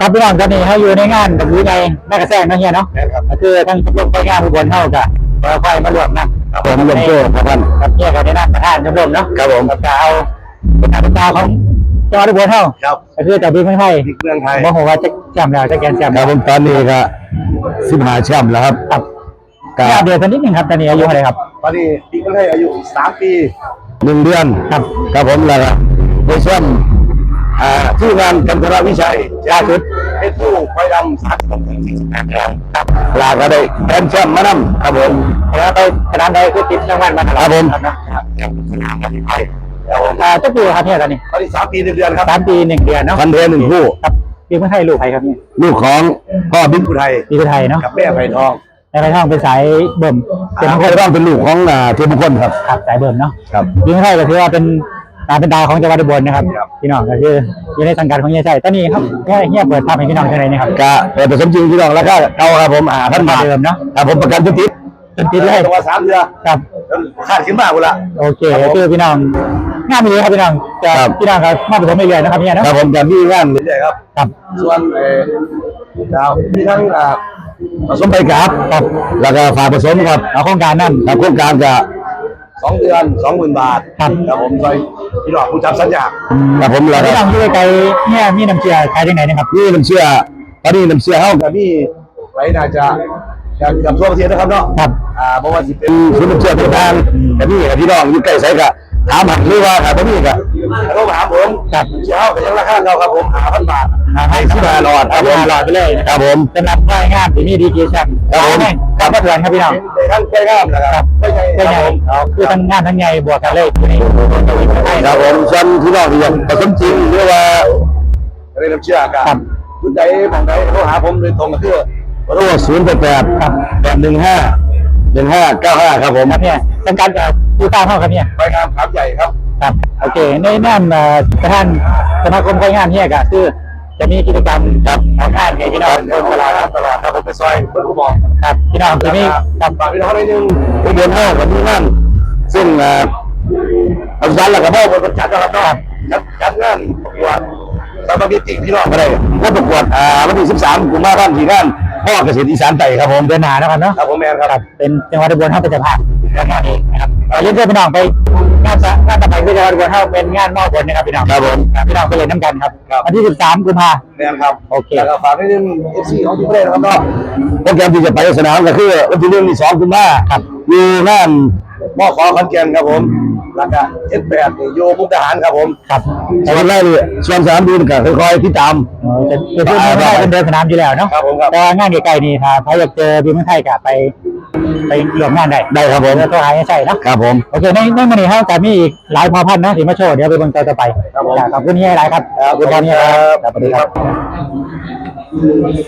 ครับพี่น้องตอนนี้เขาอยู่ในงานแบบนี้ไงแม่กระแซงเนาะเฮียเนาะแม่นครับ ก็คือทั้งชมรมไปงานผู้บนเท่ากับเราไฟมารวมนั่งครับผมรวมโจ้ครับท่าน ครับเฮียกับในนั่งประธานชมรมเนาะครับผมกับกเอาเป็นอาตาของจังหวัดอุบลเท่าครับก็คือจากบีเมืองไทยที่เมืองไทยบอกว่าจะแชมป์แล้วจะแกนแชมป์ครับผมตอนนี้ก็สิบหาแชมป์แล้วครับครับก็อัปเดตกันนิดหนึ่งครับตอนนี้อายุเท่าไหร่ครับ ตอนนี้ที่เมืองไทยอายุสามปี หนึ่งเดือนครับ ครับผมแล้วก็ในช่ว งอ่าที่งานกันทรวิชัยล่าสุดเป็นผู้ไฟดำสามสิบหกถึงสี่สิบแปดแชมป์ครับลาก็ได้แชมป์แชมป์มานำครับผมแล้วไปสนามใดคือติดรางวัลมาตลอดครับผมครับเนาะครับแชมป์สนามกันไทยครับผมอ่าเจ้าปีครับเฮียตอนนี้ตอนนี้สามปีหนึ่งเดือนครับสามปีหนึ่งเดือนเนาะพันเทหนึ่งคู่ครับปีเมืองไทยลูกใครครับเนี่ยลูกของพ่อบิ๊กอุทัยปีไทยเนาะกับแม่ไผ่ทองในไทยท่องเป็นสายเบิ่มเป็เป็นนมมงงคคลลต้องเป็นลูกของอ่าเทพมงคลครับครับสายเบิ่มเนาะครับปีไทยก็ถือว่าเป็น ตาเป็นดาวของจังหวัดอุบลนะครับครับพี่น้องก็คืออยู่ในสังกัดของเฮียชัยตอนนี้ครับเฮียเฮียเปิดภาพให้พี่น้องเท่าไหร่นะครับกะเปิดผสมจริงพี่น้องแล้วก็เก่าครับผมอ่าพันบาทเดิมเนาะครับผมประกันทุกทิศจนติดเลยตัวสามเดือนครับคาดขึ้นมากกูละโอเคก็คือพี่น้องงานมีครับพี่น้องจะครับพี่น้องครับมาผสมเรื่อยๆนะครับเฮียเนาะครับผมจะมีงานเรื่อยๆครับครับส่วนเอ่อดาวมีทั้งอ่าผสมไปกับครับ แล้วก็ฝากผสมครับเอาโครงการนั่นครับโครงการจะ สองเดือนสองหมื่นบาทครับครับผมซอยพี่น้องผู้จับสัญญาครับผมแล้วพี่ก็น้องที่ไกลๆเนี่ยมีน้ำเชื่อขายที่ไหนนะครับนี่น้ำเชื่อตอนนี้น้ำเชื่อเฮากับนี่ไว้น่าจะจะเกือบทั่วประเทศนะครับเนาะครับอ่าเพราะว่าสิเป็นศูนย์น้ำเชื่อต่างๆแต่นี่กับพี่น้องอยู่ใกล้ไสกะถามหันหรือว่าถามบ่มีกะโทรมาหาผมครับเชื่อเฮาก็ยังราคาเราครับผม5,000บาท ให้สิบห้าหลอดครับผมหลอดไปเลยนะครับผมสำหรับรายงานที่มีดีกีแชมป์ครับผมครับมาเถื่อนครับพี่น้องได้ทั้งไปงามนะครับไปไงเป็นคไงรับผมอ๋อคือทั้งงานทั้งไงบวกกันเลยอยู่ในครับผมส่วนพี่น้องที่ยังผสมจริงหรือว่าอะไรน้ำเชื่อกันครับคุณใดมองใดโทรหาผมโดยตรงก็คือโทรศูนย์แปดแปดครับแปดหนึ่งห้าหนึ่งห้าเก้าห้าครับผมครับเนี่ยเป็นการกับผู้ตามเข้าครับเนี่ยไปงามขามใหญ่ครับครับโอเคในนั่นเอ่อประธานสมาคมคนงานเนี่ยก็คือ จะมีกิจกรรมครับของงานให้พี่น้องเดินตลาดตลาดครับผมไปซอยเพื่อนผู้บอกครับพี่น้องจะมีคครับฝากพี่น้องได้หนึ่งเดือนหน้าวันนี้นั่นซึ่งอ่าอาจารย์หลักกระเพาะบนประจัดนะครับจัดจัดงานประกวดสามัคคีจริพี่น้องก็ได้งานประกวดอ่าวันที่สิบสามกุมภาพันธ์ที่งานพ่อเกษตรอีสานไต่ครับผมเดือนหน้านะครับเนาะครับผมแมนครับเป็นจังหวัดอุบลเท่าเป็นเจ้าภาพงานนี้ นะครับเอ่อเรียนเชิญพี่น้องไปงานสะงานต่อไปคือจังหวัดอุบลเท่าเป็นงานมอบบนนะครับพี่น้องครับผมครับพี่น้องไปเรียนน้ำกันครับครับวันที่ 13กุมภาแมนครับโอเคแล้วก็ฝากนิดนึงเอฟซีของที่ประเทศนะครับเนาะโปรแกรมที่จะไปสนามก็คือวันที่หนึ่งที่สองกุมภาครับอยู่งานมอขอขอนแก่นครับผมแล้วก็เอสแปดโยมุกดาหารครับผมครับส่วนแรกเลยส่วนสนามบินก็ค่อยๆติดตามเออจะจะพูดไม่ได้เป็นเดินสนามอยู่แล้วเนาะครับผมครับแต่ว่างานไกลๆนี่ถ้าใครอยากเจอบิวเมืองไทยก็ไป ไปร่วมงานได้ได้ครับผมเดี๋ยวโทรหาให้ใช่เนาะครับผม โอเคในในมันนี่ครับแต่มีอีกหลายพอพันธุ์นะที่มาโชว์เดี๋ยวไปเบิ่งต่อต่อไปครับผมขอบคุณที่ให้หลายครับครับขอบคุณที่ให้หลายครับครับสวัสดีครับ